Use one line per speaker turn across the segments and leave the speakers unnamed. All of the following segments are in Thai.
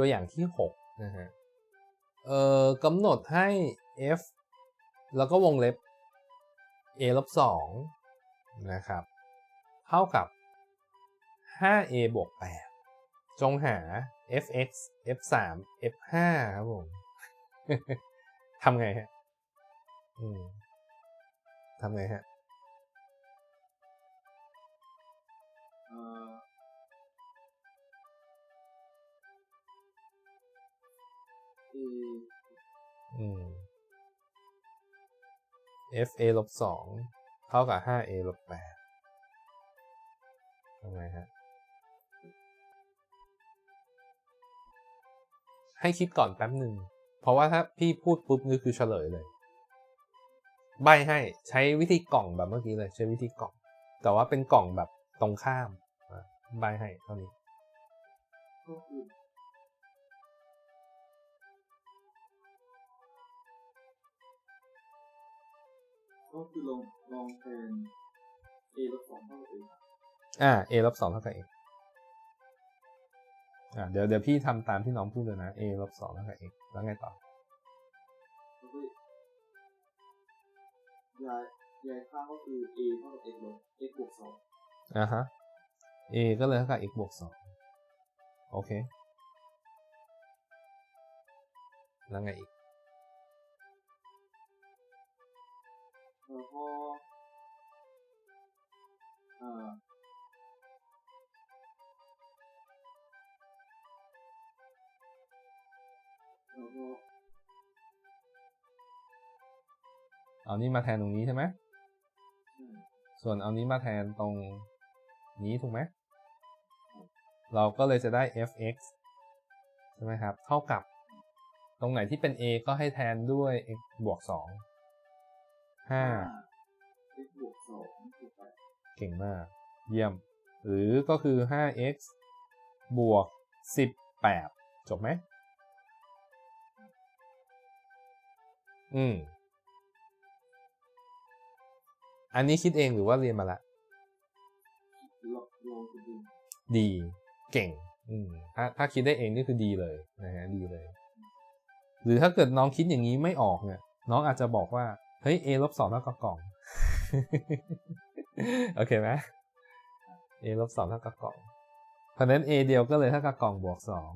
ตัวอย่างที่6นะฮะเอ่อกำหนดให้ f แล้วก็วงเล็บ a ลบ2นะครับ เท่ากับ 5a บวก 8 จงหา f(x) f(3) f(5) ครับผมทำไงฮะทำไงฮะ
อื
ม fa ลบสองเท่ากับ 5a ลบแปดทำไงฮะ ให้คิดก่อนแป๊บหนึ่ง เพราะว่าถ้าพี่พูดปุ๊บนี่คือเฉลยเลย ใบให้ใช้วิธีกล่องแบบเมื่อกี้เลย ใช้วิธีกล่อง แต่ว่าเป็นกล่องแบบตรงข้าม ใบให้เท่านี้
ก็คือก็คือลองลองแทน A ลบสองเท่ากับ A
อ่า a ลบสองเท่ากับ x อ่าเดี๋ยวเดี๋ยวพี่ทำตามที่น้องพูดเลยนะ a ลบสองเท่ากับ x แล้วไงต่อ
แล้วก็ย้ายย้ายข้างก็คือ A เท่ากับ x ลบ x บวกสอง
อ่าฮะ a ก็เลยเท่ากับ x บวกสองโอเค แล้วไงอีก
แล้วก็อ่าแล้วก็
เอานี้มาแทนตรงนี้ใช่ไหม ส่วนเอานี้มาแทนตรงนี้ถูกไหม เราก็เลยจะได้ fx ใช่ไหมครับ เท่ากับ ตรงไหนที่เป็น a ก็ให้แทนด้วย x บวกสอง ห้า
x บวกสองถูกไป
เก่งมาก เยี่ยม หรือก็คือ 5x บวก 18 จบไหม อืม อันนี้คิดเองหรือว่าเรียนมาละ
ลองลองดู
ดี เก่ง อืม ถ้าถ้าคิดได้เองนี่คือดีเลยนะฮะ ดีเลย หรือถ้าเกิดน้องคิดอย่างนี้ไม่ออกเนี่ย น้องอาจจะบอกว่า เฮ้ย a ลบสองเท่ากับกล่อง โอเคไหม a ลบสองเท่ากับกล่อง เพราะนั้น a เดียวก็เลยเท่ากับกล่องบวกสอง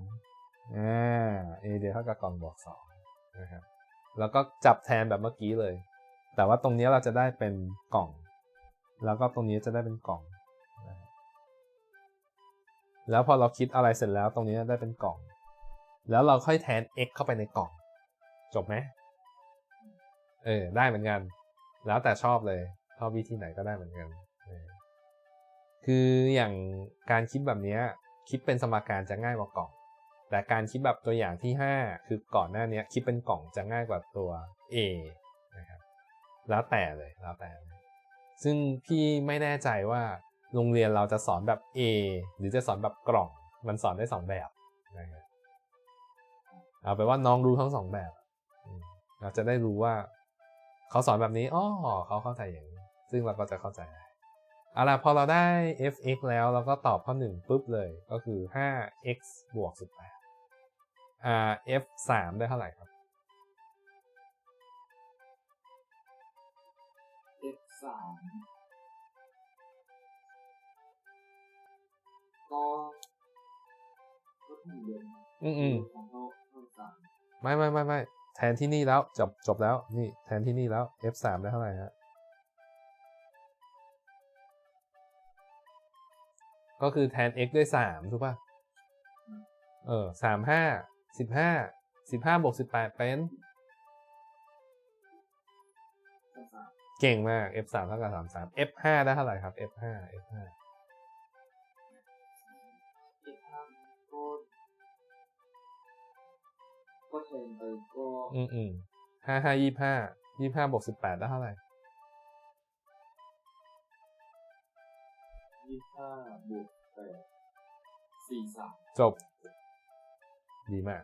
อ่า a เดียวเท่ากับกล่องบวกสองนะครับ แล้วก็จับแทนแบบเมื่อกี้เลย แต่ว่าตรงนี้เราจะได้เป็นกล่อง แล้วก็ตรงนี้จะได้เป็นกล่อง แล้วพอเราคิดอะไรเสร็จแล้วตรงนี้ได้เป็นกล่อง แล้วเราค่อยแทน x เข้าไปในกล่อง จบไหม เออได้เหมือนกัน แล้วแต่ชอบเลยชอบวิธีไหนก็ได้เหมือนกันคืออย่างการคิดแบบเนี้ยคิดเป็นสมการจะง่ายกว่ากล่อง แต่การคิดแบบตัวอย่างที่ 5 คือก่อนหน้านี้คิดเป็นกล่องจะง่ายกว่าตัว A นะครับแล้วแต่เลยแล้วแต่ ซึ่งพี่ไม่แน่ใจว่าโรงเรียนเราจะสอนแบบ A หรือจะสอนแบบกล่อง มันสอนได้สองแบบนะครับเอาไปว่าน้องรู้ทั้งสองแบบ เราจะได้รู้ว่า เขาสอนแบบนี้อ๋อเขาเข้าใจอย่างนี้ ซึ่งเราก็จะเข้าใจได้เอาล่ะพอเราได้ f(x) แล้วเราก็ตอบข้อหนึ่งปุ๊บเลยก็คือ 5x บวก 18อ่า f(3) ได้เท่าไหร่ครับ
F สามก็ก็เหมือนเดิม
อืมอืม
ของเขาเท่าสาม
ไม่ไม่ไม่ไม่ แทนที่นี่แล้วจบจบแล้วนี่แทนที่นี่แล้ว f 3 ได้เท่าไหร่ฮะก็คือแทน x ด้วยสามถูกป่ะ เออสามห้าสิบห้าสิบห้าบวกสิบแปดเป็น
เท่าสาม
เก่งมาก f 3 เท่ากับสามสาม f 5 ได้เท่าไหร่ครับ f 5
ก็แทนไปก็
อืมอืมห้าห้ายี่ห้ายี่ห้าบวกสิบแปดได้เท่าไหร่
ยี่ห้าบวกแปดสี่สาม
จบ ดีมาก